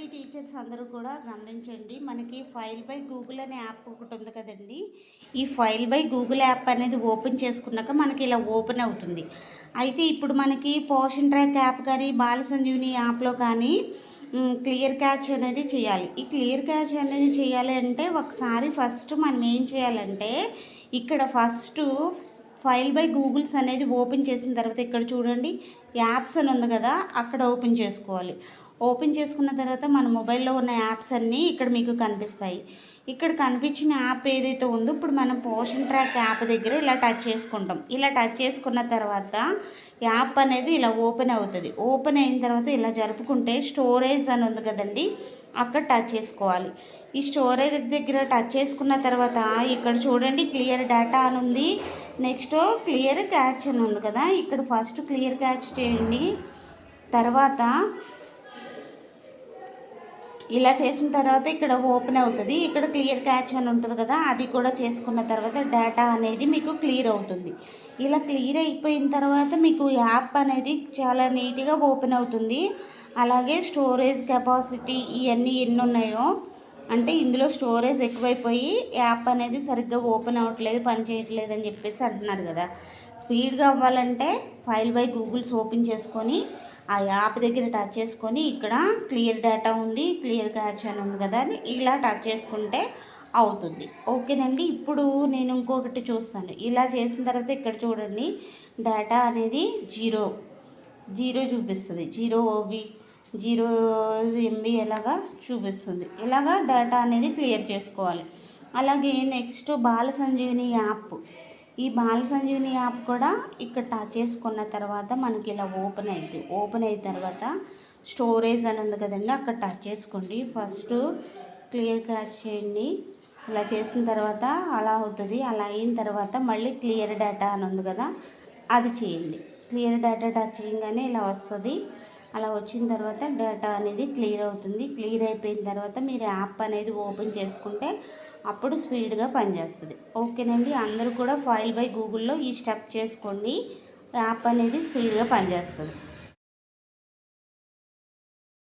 Teachers అందరూ కూడా గమనించండి. మనకి ఫైల్ బై గూగుల్ అనే యాప్ ఒకటి ఉంది కదండి. ఈ ఫైల్ బై గూగుల్ యాప్ అనేది ఓపెన్ చేసుకున్నాక మనకి ఇలా ఓపెన్ అవుతుంది. అయితే ఇప్పుడు మనకి పోషన్ ట్రాక్ యాప్ కానీ బాల సంజీవిని యాప్లో కానీ క్లియర్ క్యాచ్ అనేది చేయాలి. ఈ క్లియర్ క్యాచ్ అనేది చేయాలి అంటే ఒకసారి ఫస్ట్ మనం ఏం చేయాలంటే ఇక్కడ ఫస్ట్ ఫైల్ బై గూగుల్స్ అనేది ఓపెన్ చేసిన తర్వాత ఇక్కడ చూడండి యాప్స్ అని ఉంది కదా అక్కడ ఓపెన్ చేసుకోవాలి. ఓపెన్ చేసుకున్న తర్వాత మన మొబైల్లో ఉన్న యాప్స్ అన్నీ ఇక్కడ మీకు కనిపిస్తాయి. ఇక్కడ కనిపించిన యాప్ ఏదైతే ఉందో ఇప్పుడు మనం పోషన్ ట్రాక్ యాప్ దగ్గర ఇలా టచ్ చేసుకుంటాం. ఇలా టచ్ చేసుకున్న తర్వాత యాప్ అనేది ఇలా ఓపెన్ అవుతుంది. ఓపెన్ అయిన తర్వాత ఇలా జరుపుకుంటే స్టోరేజ్ అని ఉంది కదండి అక్కడ టచ్ చేసుకోవాలి. ఈ స్టోరేజ్ దగ్గర టచ్ చేసుకున్న తర్వాత ఇక్కడ చూడండి క్లియర్ డేటా అని ఉంది. నెక్స్ట్ క్లియర్ క్యాచ్ అని ఉంది కదా ఇక్కడ ఫస్ట్ క్లియర్ క్యాచ్ చేయండి. తర్వాత ఇలా చేసిన తర్వాత ఇక్కడ ఓపెన్ అవుతుంది. ఇక్కడ క్లియర్ క్యాచ్ అని ఉంటుంది కదా అది కూడా చేసుకున్న తర్వాత డేటా అనేది మీకు క్లియర్ అవుతుంది. ఇలా క్లియర్ అయిపోయిన తర్వాత మీకు యాప్ అనేది చాలా నీట్గా ఓపెన్ అవుతుంది. అలాగే స్టోరేజ్ కెపాసిటీ ఇవన్నీ ఎన్ని ఉన్నాయో అంటే ఇందులో స్టోరేజ్ ఎక్కువైపోయి యాప్ అనేది సరిగ్గా ఓపెన్ అవ్వట్లేదు పని చేయట్లేదు అని చెప్పేసి అంటున్నారు కదా. స్పీడ్గా అవ్వాలంటే ఫైల్ బై గూగుల్స్ ఓపెన్ చేసుకొని ఆ యాప్ దగ్గర టచ్ చేసుకొని ఇక్కడ క్లియర్ డేటా ఉంది క్లియర్ క్యాచ్ అని ఉంది కదా అని ఇలా టచ్ చేసుకుంటే అవుతుంది. ఓకేనండి ఇప్పుడు నేను ఇంకొకటి చూస్తాను. ఇలా చేసిన తర్వాత ఇక్కడ చూడండి డేటా అనేది జీరో జీరో చూపిస్తుంది. జీరో ఓబీ జీరో ఎంబీ ఎలాగా చూపిస్తుంది. ఇలాగా డేటా అనేది క్లియర్ చేసుకోవాలి. అలాగే నెక్స్ట్ బాల సంజీవిని యాప్. ఈ బాల సంజీవిని యాప్ కూడా ఇక్కడ టచ్ చేసుకున్న తర్వాత మనకి ఇలా ఓపెన్ అవుతుంది ఓపెన్ అయిన తర్వాత స్టోరేజ్ అని ఉంది కదండి అక్కడ టచ్ చేసుకోండి. ఫస్ట్ క్లియర్ క్యాష్ చేయండి. ఇలా చేసిన తర్వాత అలా అవుతుంది. అలా అయిన తర్వాత మళ్ళీ క్లియర్ డేటా అని ఉంది కదా అది చేయండి. క్లియర్ డేటా టచ్ చేయగానే ఇలా వస్తుంది. అలా వచ్చిన తర్వాత డేటా అనేది క్లియర్ అవుతుంది. క్లియర్ అయిపోయిన తర్వాత మీరు యాప్ అనేది ఓపెన్ చేసుకుంటే అప్పుడు స్పీడ్గా పనిచేస్తుంది. ఓకేనండి? అందరూ కూడా ఫైల్ బై గూగుల్లో ఈ స్టెప్ చేసుకోండి. యాప్ అనేది స్పీడ్గా పనిచేస్తుంది.